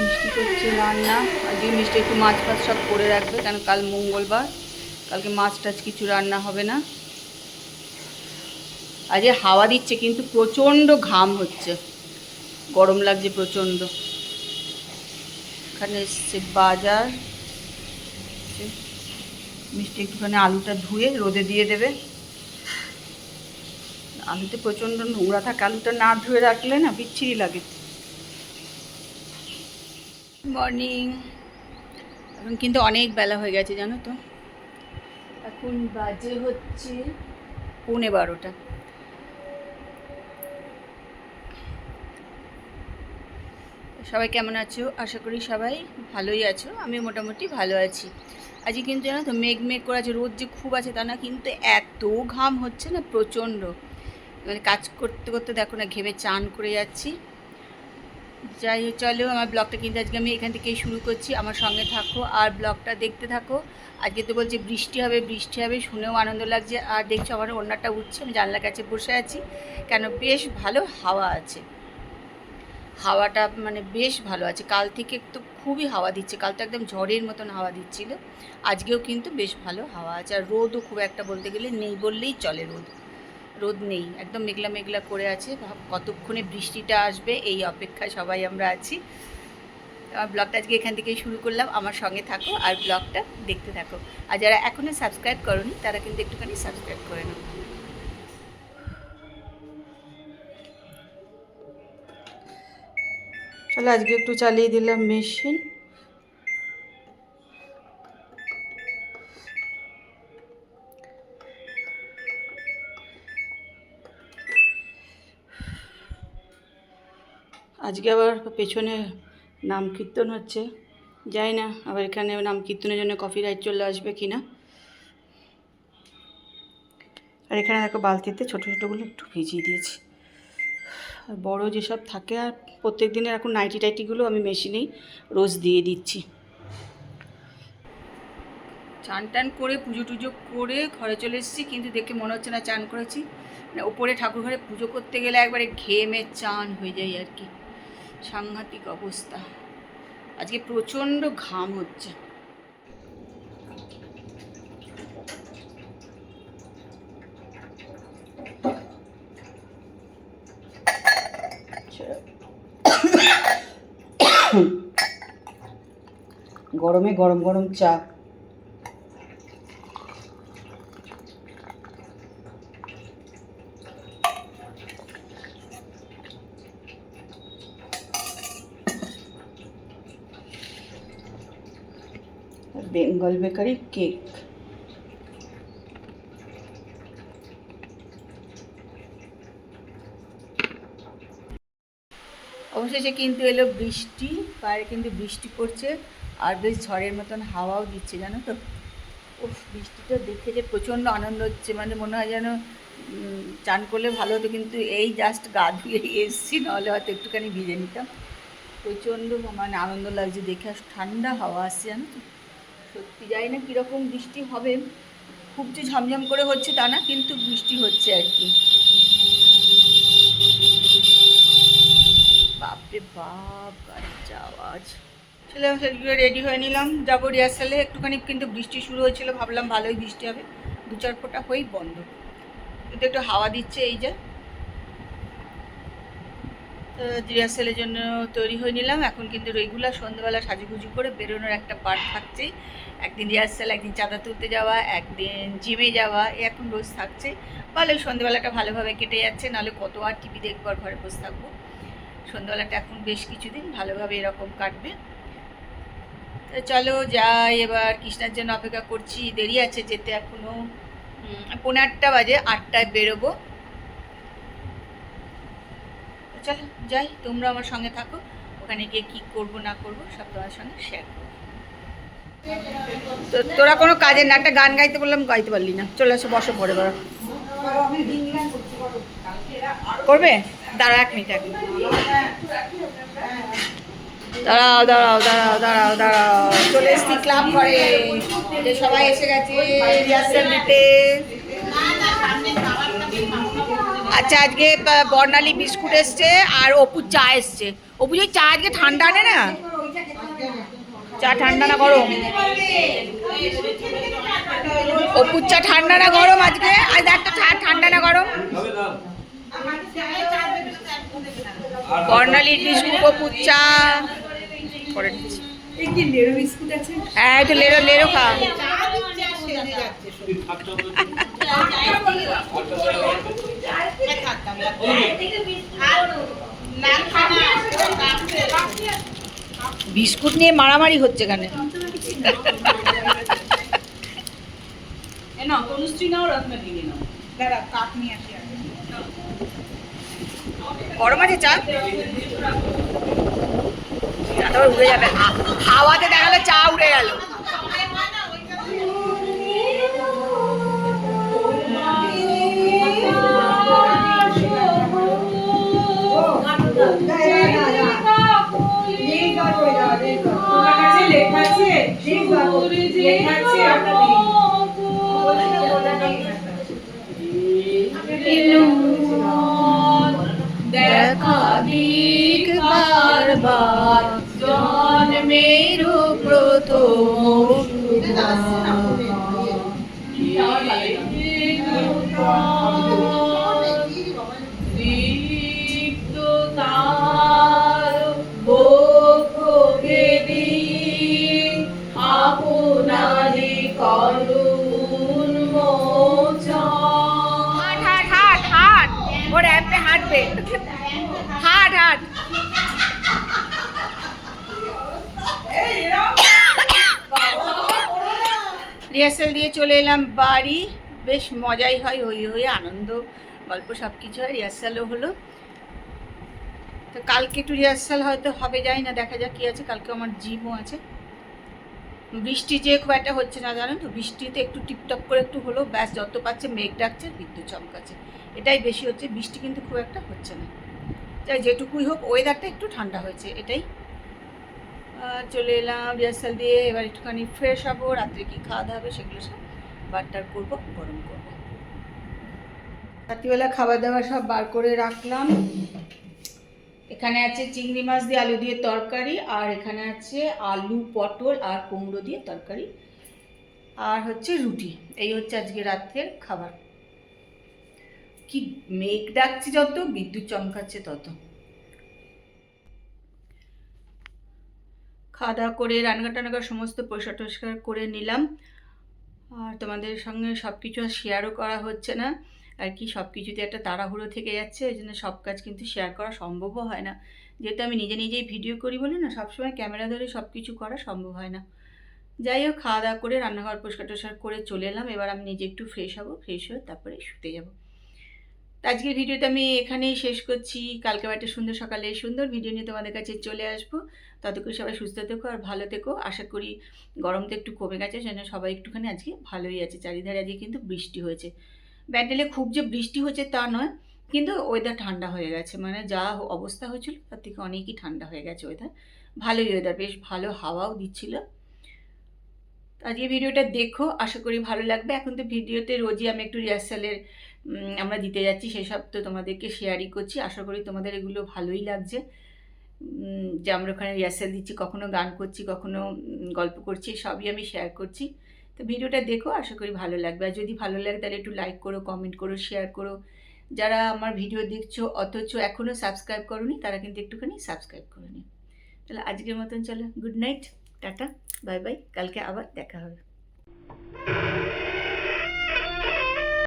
মিষ্টি করছে রান্না। আজকে মিষ্টি একটু মাছ ফাছ সব করে রাখবে কারণ কাল মঙ্গলবার। কালকে মাছ টাছ কিছু রান্না হবে না। আজকে হাওয়া দিচ্ছে, কিন্তু প্রচণ্ড ঘাম হচ্ছে। গরম লাগছে প্রচণ্ড। এখানে এসছে বাজার। মিষ্টি একটুখানি আলুটা ধুয়ে রোদে দিয়ে দেবে। আলুতে প্রচণ্ড নোংরা থাকে, আলুটা না ধুয়ে রাখলে না বিচ্ছিরি লাগে। মর্নিং। এখন কিন্তু অনেক বেলা হয়ে গেছে, জানো তো। এখন বাজে হচ্ছে পৌনে বারোটা। সবাই কেমন আছো? আশা করি সবাই ভালোই আছো আমি মোটামুটি ভালো আছি। আজকে কিন্তু জানো তো মেঘ মেঘ করে আছে, রোদ যে খুব আছে তা না, কিন্তু এত ঘাম হচ্ছে না, প্রচণ্ড। মানে কাজ করতে করতে দেখো না, ঘেমে চান করে যাচ্ছি। যাই হোক, চলো আমার ব্লগটা কিন্তু আজকে আমি এখান থেকেই শুরু করছি। আমার সঙ্গে থাকো আর ব্লগটা দেখতে থাকো। আজকে তো বলছে বৃষ্টি হবে বৃষ্টি হবে, শুনেও আনন্দ লাগছে। আর দেখছ আমার ওনারটা উঠছে, আমি জানলার কাছে বসে আছি। কেন? বেশ ভালো হাওয়া আছে। হাওয়াটা মানে বেশ ভালো আছে। কাল থেকে তো খুবই হাওয়া দিচ্ছে। কাল তো একদম ঝড়ের মতন হাওয়া দিচ্ছিল। আজকেও কিন্তু বেশ ভালো হাওয়া আছে। আর রোদও খুব একটা বলতে গেলে নেই বললেই চলে রোদ। রোদ নেই, একদম মেঘলা মেঘলা করে আছে কতক্ষণে বৃষ্টিটা আসবে, এই অপেক্ষায় সবাই আমরা আছি। আমার ব্লগটা আজকে এখান থেকেই শুরু করলাম, আমার সঙ্গে থাকো আর ব্লগটা দেখতে থাকো। আর যারা এখনও সাবস্ক্রাইব করনি, তারা কিন্তু একটুখানি সাবস্ক্রাইব করে নাও। চলো আজকে একটু চালিয়ে দিলাম মেশিন। আজকে আবার পেছনে নাম কীর্তন হচ্ছে। যাই না, আবার এখানে নাম কীর্তনের জন্য কফি রাইট চলে আসবে কি না আর এখানে দেখো বালতিতে ছোটো ছোটোগুলো একটু ভিজিয়ে দিয়েছি। আর বড় যেসব থাকে, আর প্রত্যেক দিনের এখন নাইটি টাইটিগুলো আমি মেশিনেই রোজ দিয়ে দিচ্ছি। চান টান করে, পুজো টুজো করে ঘরে চলে এসেছি, কিন্তু দেখে মনে হচ্ছে না চান করেছি। মানে ওপরে ঠাকুর ঘরে পুজো করতে গেলে একবারে ঘেমে চান হয়ে যায় আর কি। সাংঘাতিক অবস্থা। আজকে প্রচণ্ড ঘাম হচ্ছে। গরমে গরম গরম চা। Bengal bakery cake. অবশেষে কিন্তু এলো বৃষ্টি বাইরে কিন্তু বৃষ্টি পড়ছে, আর বেশ ঝড়ের মতন হাওয়াও দিচ্ছে, জানো তো? ও বৃষ্টিটা দেখে যে প্রচণ্ড আনন্দ হচ্ছে মানে মনে হয় যেন চান করলে ভালো হতো, কিন্তু এই জাস্ট গা ধুয়ে এসছি, নাহলে হয়তো একটুখানি ভিজে নিতাম। প্রচণ্ড মানে আনন্দ লাগছে, দেখে ঠান্ডা হাওয়া আসছে, জানো তো? সত্যি জানি না কীরকম বৃষ্টি হবে। খুব যে ঝমঝম করে হচ্ছে তা না, কিন্তু বৃষ্টি হচ্ছে আর কি। বাপরে বাপ, গাড়ির আওয়াজ। চলে সেগুলো রেডি হয়ে নিলাম। যাব রিহার্সালে একটুখানি কিন্তু বৃষ্টি শুরু হয়েছিল, ভাবলাম ভালোই বৃষ্টি হবে। দু চার ফোঁটা হয়েই বন্ধ। কিন্তু একটু হাওয়া দিচ্ছে এই যে। রিহার্সালের জন্য তৈরি হয়ে নিলাম। এখন কিন্তু রেগুলার সন্ধ্যেবেলা সাজুগুজু করে বেরোনোর একটা পার্ট থাকছেই একদিন রিহার্সাল, একদিন চাঁদা তুলতে যাওয়া, একদিন জিমে যাওয়া এখন রোজ থাকছে। ভালোই সন্ধ্যেবেলাটা ভালোভাবে কেটে যাচ্ছে, নাহলে কত আর টিভি দেখব আর ঘরে বসে থাকব। সন্ধ্যাবেলাটা এখন বেশ কিছুদিন ভালোভাবে এরকম কাটবে। চলো যাই, এবার কৃষ্ণার জন্য অপেক্ষা করছি। দেরি আছে যেতে এখনও পৌনে আটটা বাজে, আটটায় বেরোবো। চলো, যাই, তোমরা আমার সঙ্গে থাকো। ওখানে গিয়ে কী করব, না করব, সব তোমার সঙ্গে শেয়ার করব। তো তোরা কোনো কাজের না, একটা গান গাইতে বললাম, গাইতে পারলি না। চলে আসো বসো পরে বড় করবে? দাঁড়া এক মিনিট এক দাঁড়াও দাঁড়াও দাঁড়াও দাঁড়াও দাঁড়াও। চলে এসছি ক্লাব ঘরে। সবাই এসে গেছে রিহার্সাল আচ্ছা আজকে বর্ণালী বিস্কুট এসছে আর অপু চা এসছে। অপু যে চা আজকে ঠান্ডা আনে না? চা ঠান্ডা না গরম? অপুর চা ঠান্ডা না গরম আজকে? আজ একটা ঠান্ডা না গরম? কর্নালির বিস্কুট, অপুর চা। করে দিচ্ছি হ্যাঁ খা। বিস্কুট নিয়ে মারামারি হচ্ছে এখানে। গরম আছে চা? উড়ে যাবে। হা- হাওয়াতে দেখালে চা উড়ে গেল। দেখা দিক বারবার জন্মের প্রথম হাট হাট হাট হাট। ওর অ্যাপে হাঁটবে। হাট হাট। রিহার্সাল দিয়ে চলে এলাম বাড়ি। বেশ মজাই হয় হই হই আনন্দ গল্প সব কিছু হয় রিহার্সালও হলো। তো কালকে একটু রিহার্সাল হয়তো হবে যাই না দেখা যাক কী আছে। কালকে আমার জিমও আছে। বৃষ্টি যে খুব একটা হচ্ছে না, জানেন তো? বৃষ্টিতে একটু টিপটপ করে একটু হলো ব্যাস যত পাচ্ছে মেঘ ডাকছে, বিদ্যুৎ চমকাচ্ছে। এটাই বেশি হচ্ছে, বৃষ্টি কিন্তু খুব একটা হচ্ছে না। যাই, যেটুকুই হোক ওয়েদারটা একটু ঠান্ডা হয়েছে, এটাই। চলে এলাম রিহার্সাল দিয়ে, এবার একটুখানি ফ্রেশ হব, রাত্রে কি খাওয়া দাওয়া হবে সেগুলো সব বারটার করব গরম করব। রাত্রিবেলা খাবার দাবার সব বার করে রাখলাম। এখানে আছে চিংড়ি মাছ দিয়ে আলু দিয়ে তরকারি, আর এখানে আছে আলু পটল আর কুমড়ো দিয়ে তরকারি, আর হচ্ছে রুটি। এই হচ্ছে আজকে রাত্রের খাবার। কি মেঘ ডাকছে যত, বিদ্যুৎ চমকাচ্ছে তত। খাওয়া দাওয়া করে, রান্না টান্না সমস্ত পরিষ্কার টরিষ্কার করে নিলাম। আর তোমাদের সঙ্গে সব কিছু শেয়ারও করা হচ্ছে না। আর কি সব কিছুতে একটা তাড়াহুড়ো থেকে যাচ্ছে, ওই জন্য সব কাজ কিন্তু শেয়ার করা সম্ভবও হয় না। যেহেতু আমি নিজে নিজেই ভিডিও করি বলে না, সবসময় ক্যামেরা ধরে সব কিছু করা সম্ভব হয় না। যাই হোক, খাওয়া দাওয়া করে রান্নাঘর পরিষ্কার টরিষ্কার করে চলে এলাম। এবার আমি নিজে একটু ফ্রেশ হব ফ্রেশ হয়ে তারপরে শুতে যাব। আজকের ভিডিওটা আমি এখানেই শেষ করছি। কালকে একটা সুন্দর সকালে সুন্দর ভিডিও নিয়ে তোমাদের কাছে চলে আসব। ততক্ষণ সবাই সুস্থ থেকো আর ভালো থেকো। আশা করি গরম তো একটু কমে গেছে, সেজন্য সবাই একটুখানি আজকে ভালোই আছে। চারিধারে আজকে কিন্তু বৃষ্টি হয়েছে। ব্যান্ডেলে খুব যে বৃষ্টি হচ্ছে তা নয়, কিন্তু ওয়েদার ঠান্ডা হয়ে গেছে। মানে যা অবস্থা হয়েছিল তার থেকে অনেকই ঠান্ডা হয়ে গেছে ওয়েদার ভালোই ওয়েদার বেশ ভালো হাওয়াও দিচ্ছিল। আজকে ভিডিওটা দেখো, আশা করি ভালো লাগবে। এখন তো ভিডিওতে রোজই আমি একটু রিহার্সালের আমরা দিতে যাচ্ছি, সেসব তো তোমাদেরকে শেয়ারই করছি। আশা করি তোমাদের এগুলো ভালোই লাগছে। যে আমরা ওখানে রিহার্সাল দিচ্ছি, কখনো গান করছি, কখনো গল্প করছি, সবই আমি শেয়ার করছি। তো ভিডিওটা দেখো, আশা করি ভালো লাগবে। আর যদি ভালো লাগে, তাহলে একটু লাইক করো কমেন্ট করো শেয়ার করো। যারা আমার ভিডিও দেখছ, অথচ এখনও সাবস্ক্রাইব করোনি, তারা কিন্তু একটুখানি সাবস্ক্রাইব করে নি তাহলে আজকের মতন চলো good night tata bye bye কালকে আবার দেখা হবে।